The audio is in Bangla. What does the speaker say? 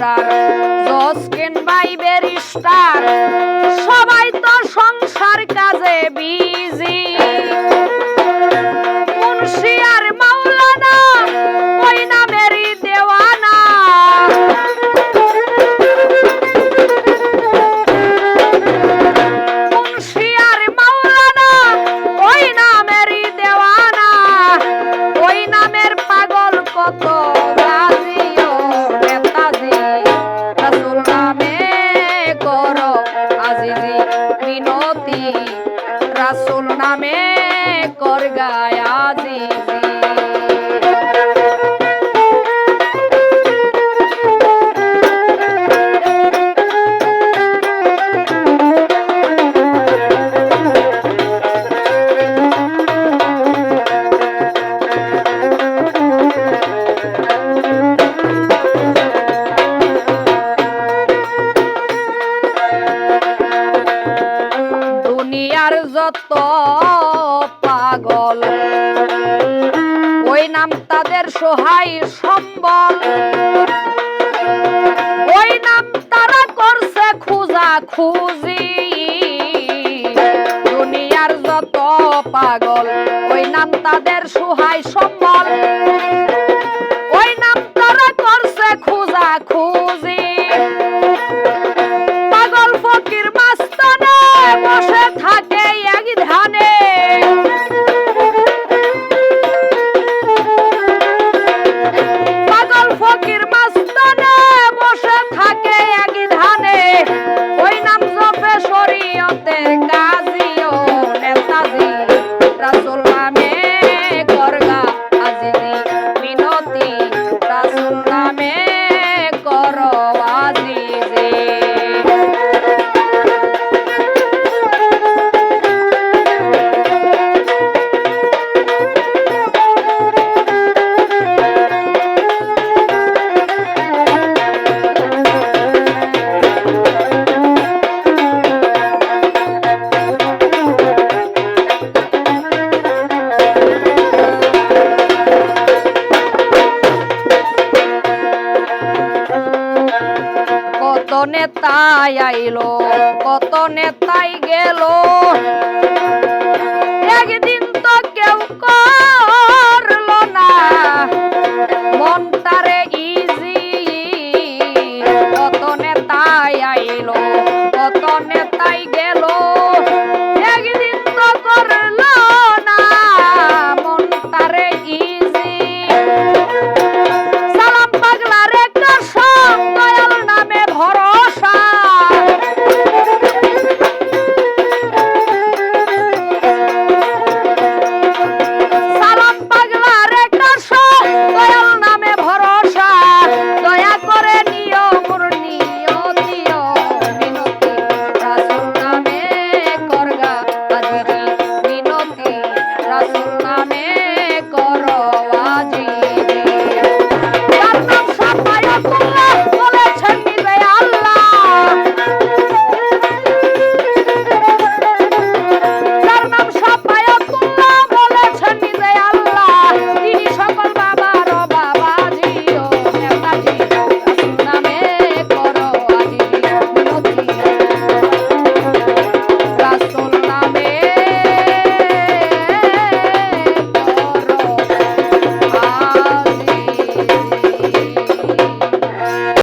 মাস্টার জজ কেনবাই ব্যারিস্টার সবাই তো সংসার কাজে বিজি গায়া দিদি যত সহায় সম্বল। ওই নাম তারা করছে খুঁজা খুঁজি দুনিয়ার যত পাগল, ওই নাম তাদের সহায় সম্বল নেতাই আইলো কত নেতাই গেল। আল্লাহ